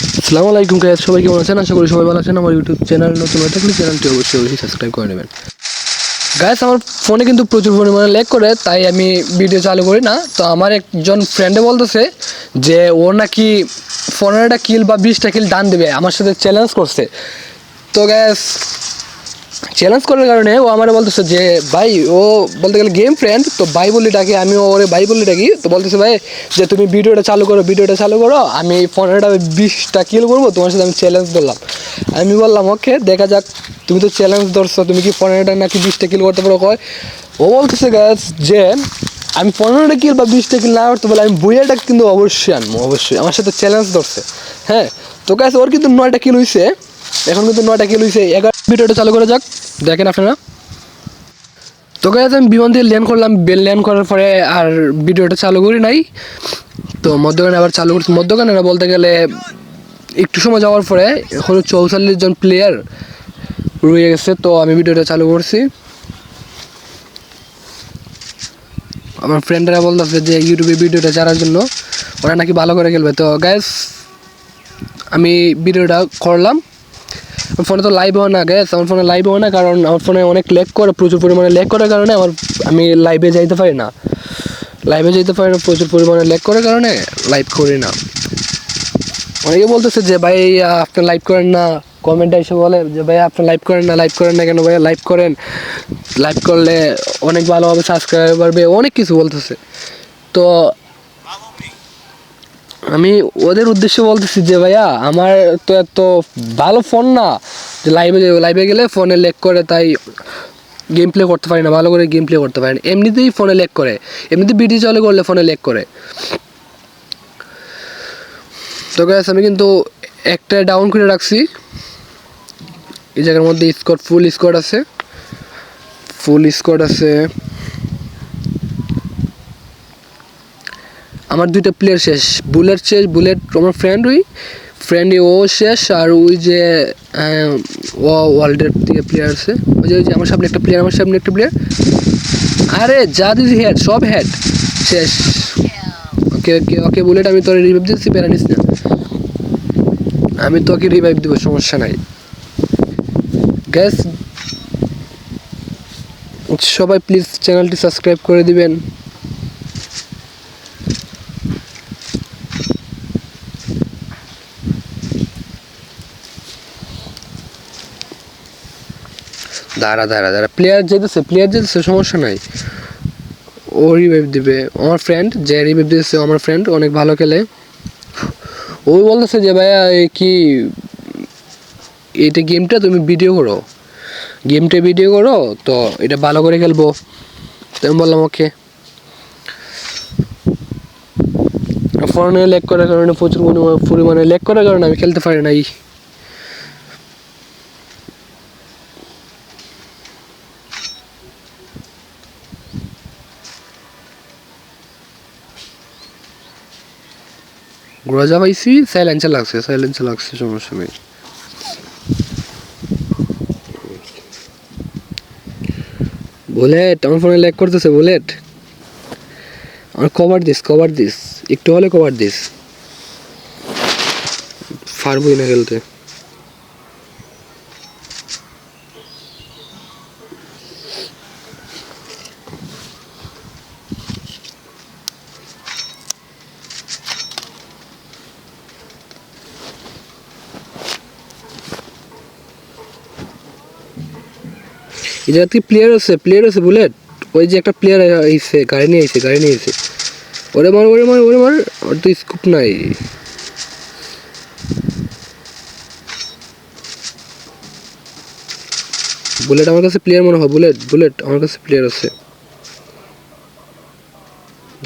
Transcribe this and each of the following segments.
আসসালামু আলাইকুম গ্যাস সবাই কেমন আছেন? আশা করি সবাই ভালো আছেন। আমার ইউটিউব চ্যানেল নতুন হয়ে থাকলে চ্যানেলটি অবশ্যই অবশ্যই সাবস্ক্রাইব করে নেবেন। গ্যাস আমার ফোনে কিন্তু প্রচুর পরিমাণে লেগ করে, তাই আমি ভিডিও চালু করি না। তো আমার একজন ফ্রেন্ডে বলতেছে যে, ও নাকি পনেরোটা কিল বা বিশটা কিল ডান দেবে, আমার সাথে চ্যালেঞ্জ করছে। তো গ্যাস চ্যালেঞ্জ করার কারণে ও আমার বলতেছে যে, ভাই, ও বলতে গেলে গেম ফ্রেন্ড তো ভাই বলি ডাকি, আমি ওরে ভাই বলি ডাকি, তো বলতেছে, ভাই, যে তুমি ভিডিওটা চালু করো, ভিডিওটা চালু করো, আমি পনেরোটা বিশটা কিল করব, তোমার সাথে আমি চ্যালেঞ্জ ধরলাম। আমি বললাম, ওকে, দেখা যাক, তুমি তো চ্যালেঞ্জ ধরছো, তুমি কি পনেরোটা নাকি বিশটা কিল করতে পারো? কয়, ও বলতেছে গ্যাস যে, আমি পনেরোটা কিল বা বিশটা কিল না করতে পারলে আমি বইয়াটা কিন্তু অবশ্যই আনব, অবশ্যই। আমার সাথে চ্যালেঞ্জ ধরছে। হ্যাঁ তো গ্যাস ওর কিন্তু নয়টা কিল হয়েছে এখন কিন্তু নয়টা কিল হয়েছে এগারো ভিডিওটা চালু করা যাক। দেখেন আপনারা। তো গাইজ আমি বিমান দিয়ে ল্যান্ড করলাম। ল্যান্ড করার পরে আর ভিডিওটা চালু করি নাই। তো মধ্যখানে আবার চালু করছি। মধ্যখানে বলতে গেলে একটু সময় যাওয়ার পরে হলো চৌচল্লিশ জন প্লেয়ার রয়ে গেছে। তো আমি ভিডিওটা চালু করছি। আমার ফ্রেন্ডরা বলতেছে যে ইউটিউবে ভিডিওটা ছাড়ার জন্য। ওরা নাকি ভালো করে খেলবে। তো গ্যাস আমি ভিডিওটা করলাম। আমার ফোনে তো লাইভ হয় না গ্যাস আমার ফোনে লাইভ হয় না কারণ আমার ফোনে অনেক লেক করে প্রচুর পরিমাণে লেক করার কারণে আমার আমি লাইভে যাইতে পারি না। লাইভে যেতে পারি না প্রচুর পরিমাণে লেক করার কারণে লাইভ করি না। অনেকে বলতেছে যে ভাই আহ, আপনি লাইভ করেন না। কমেন্টে এসে বলে যে ভাই আপনি লাইভ করেন না লাইভ করেন না কেন ভাই লাইভ করেন। লাইভ করলে অনেক ভালো হবে সাবস্ক্রাইবার বাড়বে অনেক কিছু বলতেছে। তো আমি ওদের উদ্দেশ্যে বলতেছি যে, ভাইয়া, আমার তো এত ভালো ফোন না যে লাইভে লাইভে গেলে ফোনে লেক করে, তাই গেম প্লে করতে পারি না, ভালো করে গেম প্লে করতে পারি না। এমনিতেই ফোনে লেক করে। এমনিতে বিটি চলে করলে ফোনে লেক করে। তো গ্যাস আমি কিন্তু একটা ডাউন করে রাখছি। এই জায়গার মধ্যে স্কোর ফুল স্কোর আছে। ফুল স্কোর আছে। আমার দুইটা প্লেয়ার শেষ। বুলেট শেষ বুলেট আমার ফ্রেন্ড ওই। ফ্রেন্ড ও শেষ, আর ওই যে ও ওয়ার্ল্ডের দিকে প্লেয়ার আছে। ওই যে ওই যে আমার সামনে একটা প্লেয়ার আমার সামনে একটা প্লেয়ার আরে যা দিদি হেড সব হেড শেষ। ওকে ওকে ওকে বুলেট আমি তোর রিভাইভ দিচ্ছি প্যারা নিস না। আমি তোকে রিভাইভ দেবো, সমস্যা নাই। গ্যাস সবাই প্লিজ চ্যানেলটি সাবস্ক্রাইব করে দিবেন। দাঁড়া দাঁড়া দাঁড়া। প্লেয়ার যেতেছে প্লেয়ার যেতেছে, সমস্যা নাই। ও রিভাইভ দিবে। আমার ফ্রেন্ড যে রিভাইভ দিতেছে আমার ফ্রেন্ড অনেক ভালো খেলে। ও বলতেছে যে, ভাইয়া এই কি, এটা গেমটা তুমি ভিডিও করো। গেমটা ভিডিও করো, তো এটা ভালো করে খেলব। তো আমি বললাম, ওকে। ফোনে লেক করার কারণে প্রচুর পরিমাণে লেক করার কারণে আমি খেলতে পারি নাই। গ্রজা পাইছি সাইলেন্সে লাগছে সাইলেন্সে লাগছে, সমস্যা নেই। বুলেট, আমার ফোনে লেগ করতেছে, বুলেট। আমার কভার দিস কভার দিস, একটু হলে কভার দিস। পারবই না খেলতে। এই জায়গা থেকে প্লেয়ার আছে প্লেয়ার আছে বুলেট ওই যে একটা প্লেয়ার আইছে, গাড়ি নিয়ে আইছে, গাড়ি নিয়ে আইছে। ওরে মার ওরে মার ওরে মার ওর তো স্কুপ নাই। বুলেট আমার কাছে প্লেয়ার মনে হয় বুলেট বুলেট আমার কাছে প্লেয়ার আছে।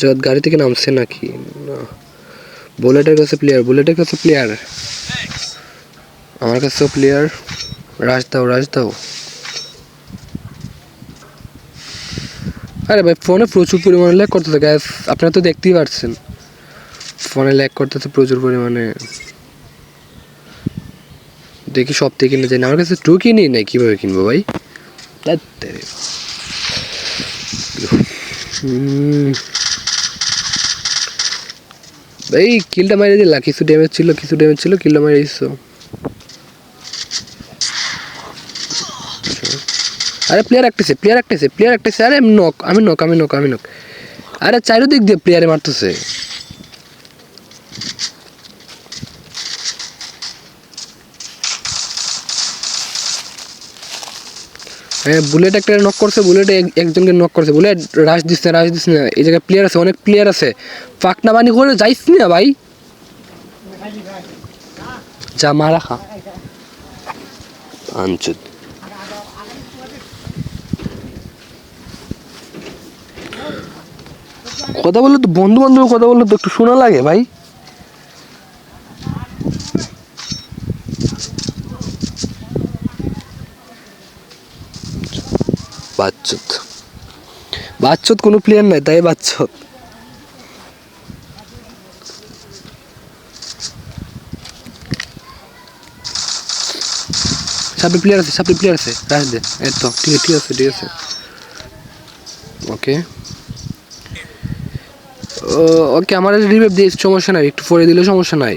জগৎ গাড়ি থেকে নামছে নাকি? না। বুলেটের কাছে প্লেয়ার বুলেটের কাছে প্লেয়ার আমার কাছেও প্লেয়ার রাজ দাও রাজ দাও। আরে ভাই ফোনে প্রচুর পরিমাণে ল্যাক করতেছে গ্যাস আপনারা তো দেখতেই পারছেন। ফোনে ল্যাক করতে করতেছে প্রচুর পরিমাণে। দেখি সব থেকে কিনে যাই আমার কাছে টু কিনি নাই, কীভাবে কিনবো ভাই। এই কিলটা মারিয়ে দিলা কিছু ড্যামেজ ছিল, কিছু ড্যামেজ ছিল কিলটা দিছো। আরে প্লেয়ার একটেছে প্লেয়ার একটেছে প্লেয়ার একটেছে আরে নক আমি নক আমি নক আমি নক আরে চারিদিক দিয়ে প্লেয়ারে মারতেছে। হ্যাঁ বুলেট একটা নক করছে বুলেট একজনকে নক করছে। বুলেট রাশ দিচ্ছে রাশ দিস না, এই জায়গায় প্লেয়ার আছে, অনেক প্লেয়ার আছে। পাকনা বানি করে যাইস না ভাই? যা, মারা খা। আনচুত। কথা বললে তো বন্ধু বান্ধব কথা বললে তো একটু শোনা লাগে ভাই। বাচ্চত বাচ্চত কোনো প্লেয়ার নাই, তাই বাচ্চত সামনে প্লেয়ার আছে সামনে প্লেয়ার আছে রাখ দে ঠিক আছে ঠিক আছে ঠিক আছে। ওকে ওকে আমার দিয়ে সমস্যা নাই, একটু পরে দিলে সমস্যা নাই।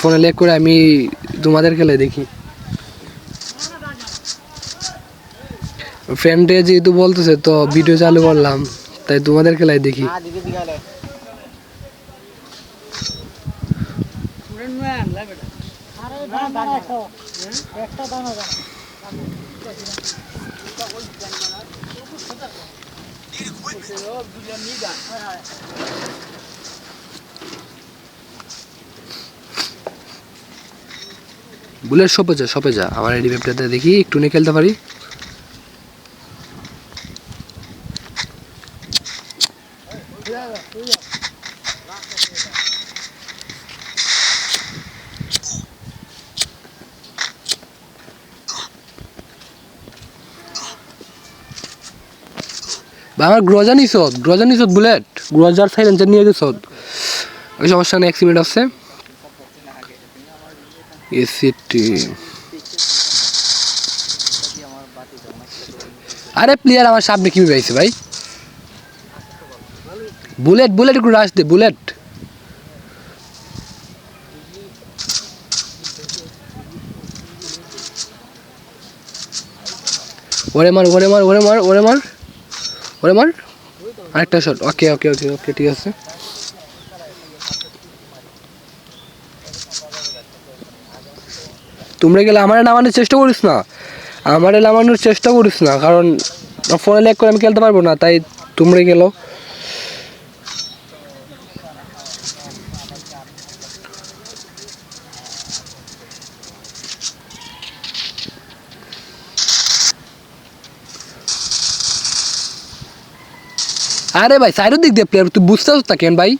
ফোনে লেক করে আমি তোমাদের খেলায় দেখি। ফ্রেন্ডে যেহেতু বলতেছে, তো ভিডিও চালু করলাম, তাই তোমাদের খেলায় দেখি। বুলেট সপে যা সপে যা। আমার এই ম্যাপটাতে দেখি একটু নিয়ে খেলতে পারি? আমার গ্রজা নিছত গ্রজা নিছত বুলেট, গ্রজার সাইলেন্সার নিয়ে গেছত ওই সমস্যা নেই এক্সিমেন্ট আছে। এসিটি আরে প্লেয়ার আমার সামনে কি পাইছে ভাই? বুলেট বুলেট একটু রাশ দে, বুলেট। ওরে মার ওরে মার ওরে মার ওরে মার। ওরে মার। আরেকটা শট ওকে ওকে ওকে ওকে ঠিক আছে। তোমরা গেলে আমারে নামানোর চেষ্টা করিস না। আমারে নামানোর চেষ্টা করিস না, কারণ ফোনে লেক করে আমি খেলতে পারব না, তাই তোমরা গেলো আরে ভাই সাইডের দিক দিয়ে প্লেয়ার তুই বুঝতে না কেন ভাই?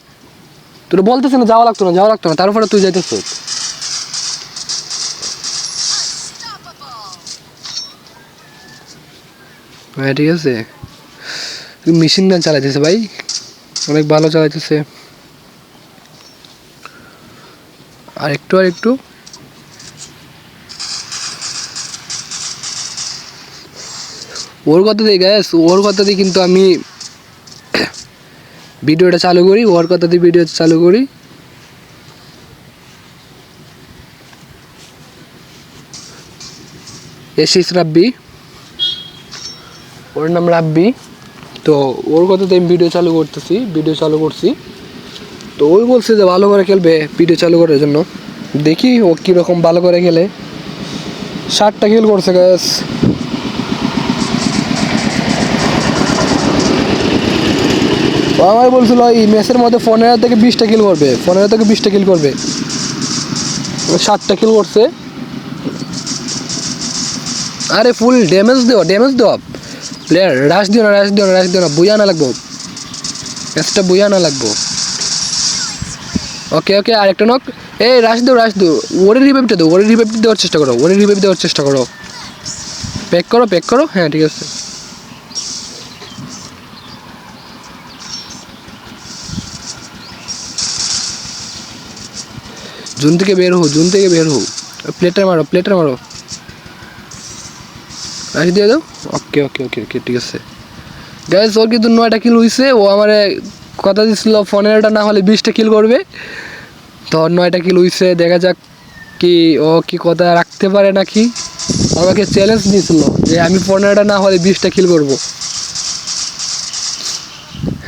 তোর বলতেছে না, যাওয়া লাগতো না, যাওয়া লাগতো না, তারপরে তুই যাইতেছ। হ্যাঁ ঠিক আছে? মেশিন গান চালাইতেছে ভাই, অনেক ভালো চালাইতেছে। আর একটু আর একটু। ওর কথা দিয়ে গ্যাস ওর কথা দিয়ে কিন্তু আমি ভিডিওটা চালু করি, ওর কথা দিয়ে ভিডিও চালু করি। এসিস রাব্বি। ওর নাম রাব্বি। তো ওর কথাতে আমি ভিডিও চালু করতেছি, ভিডিও চালু করছি। তো ওই বলছে যে ভালো করে খেলবে ভিডিও চালু করার জন্য। দেখি ও কীরকম ভালো করে খেলে। ষাটটা খেল করছে গ্যাস ও আমায় বলছিল, এই ম্যাচের মধ্যে পনেরো থেকে বিশটা কিল করবে। পনেরো থেকে বিশটা কিল করবে। সাতটা কিল করছে। আরে ফুল ড্যামেজ দেওয়া ড্যামেজ দেওয়া। প্লেয়ার রাশ দিও না রাশ দিও না রাশ দিও না বুয়া না লাগবো। ম্যাচটা বুয়া না লাগবো। ওকে ওকে আরেকটা নক এই রাশ দিও রাশ দিও। ওরে রিভাইভটা দেবো ওরে রিভাইভ দেওয়ার চেষ্টা করো ওরে রিভাইভ দেওয়ার চেষ্টা করো। প্যাক করো প্যাক করো। হ্যাঁ ঠিক আছে। জুন থেকে বের হো জুন থেকে বের হো প্লেটার মারো প্লেটে মারো। রাখি দিয়ে দাও। ওকে ওকে ওকে ওকে ঠিক আছে। গ্যাস ওর কিন্তু নয়টা কিল হইছে। ও আমার কথা দিছিল, পনেরোটা না হলে বিশটা কিল করবে। তো নয়টা কিল উইছে দেখা যাক কি ও কি কথা রাখতে পারে নাকি। আমাকে চ্যালেঞ্জ দিয়েছিল যে আমি পনেরোটা না হলে বিশটা কিল করব।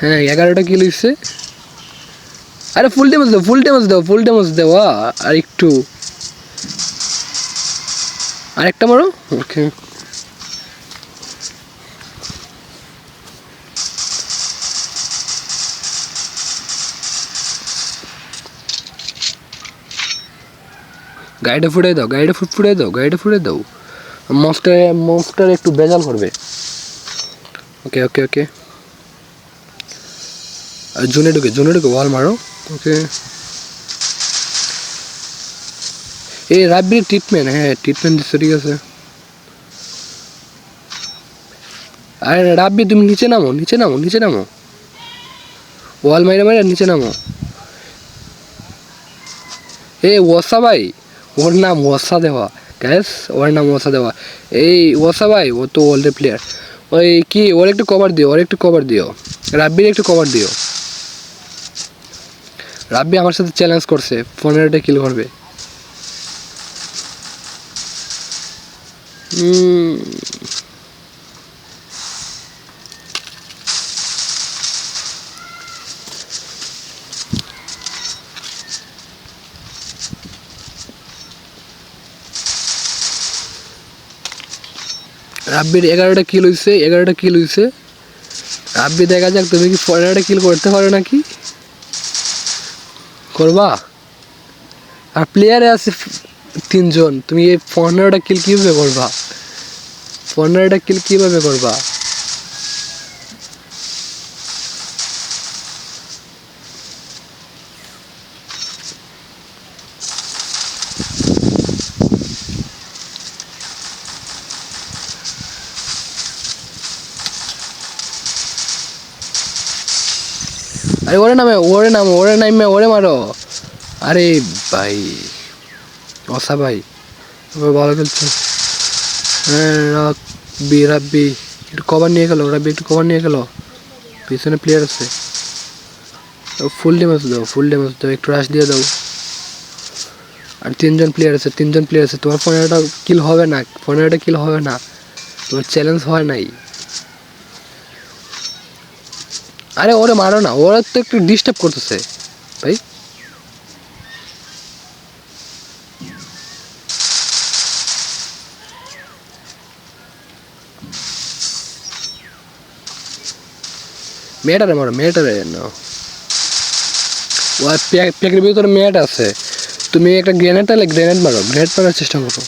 হ্যাঁ এগারোটা কিল উইছে আরে ফুল ড্যামেজ দাও ফুল ড্যামেজ দাও ফুল ড্যামেজ দাও আর একটু। আরেকটা মারো? ওকে গাড়িটা ফুটে দাও, গাড়িটা ফুট ফুটে দাও, গাড়িটা ফুটে দাও। মস্টার মস্টার একটু বেজাল করবে। ওকে ওকে ওকে আর জুনে ঢুকে জুনে ঢুকে ওয়াল মারো। ওকে এই রাব্বির ট্রিটমেন্ট হ্যাঁ ট্রিটমেন্ট দিচ্ছে ঠিক আছে আরে রাব্বি তুমি নিচে নামো নিচে নামো নিচে নামো। ওয়াল মাইরে মাইরে নিচে নামো। এ ওয়াসা ভাই, ওর নাম ওয়াসা দেওয়া। গ্যাস ওর নাম ওয়াসা দেওয়া। এই ওয়াসা ভাই, ও তো ওল্ডের প্লেয়ার ওই কি, ওর একটু কভার দিও, ওর একটু কভার দিও। রাব্বির একটু কভার দিও। রাব্বি আমার সাথে চ্যালেঞ্জ করছে, পনেরোটা কিল করবে। রাব্বির এগারোটা কিল হইছে, এগারোটা কিল হইছে। রাব্বি দেখা যাক, তুমি কি পনেরোটা কিল করতে পারো নাকি? করবা? আর প্লেয়ারে আছে তিনজন। তুমি এই পনেরোটা কিল কীভাবে করবা? পনেরোটা কিল কীভাবে করবা? আরে ওরে নামে, ওরে নাম, ওরে নামে, ওরে মারো। আরে ভাই, অসা ভাই ভালো খেলছে রাব্বি রাব্বি একটু কভার নিয়ে গেলো রাব্বি একটু কভার নিয়ে গেলো। পিছনে প্লেয়ার আছে। ফুল ড্যামেজ দাও ফুল ড্যামেজ দাও, একটু রাশ দিয়ে দাও। আর তিনজন প্লেয়ার আছে, তিনজন প্লেয়ার আছে। তোমার পনেরোটা কিল হবে না পনেরোটা কিল হবে না। তোমার চ্যালেঞ্জ হয় নাই। আরে ওরে মারো না, ওরা তো একটু ডিস্টার্ব করতেছে। ভাই। মেয়েটারে মারো, মেয়েটারে না ও প্যাক- প্যাকের ভিতরে মেয়েট আছে। তুমি একটা গ্রেনেড তাহলে গ্রেনেড মারো গ্রেনেড মারার চেষ্টা করো।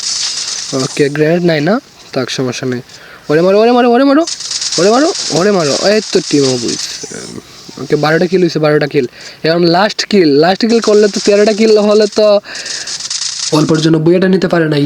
ওকে গ্রেনেড নাই না? তাক সমস্যা নেই। ওরে মারো ওরে মারো ওরে মারো। ওরে মারো ওরে মারো। এই তো টিম বুঝ ওকে বারোটা কিল হয়েছে বারোটা কিল এখন লাস্ট কিল লাস্ট কিল করলে তো তেরোটা কিল হলে তো অল্পর জন্য বইয়েটা নিতে পারে নাই।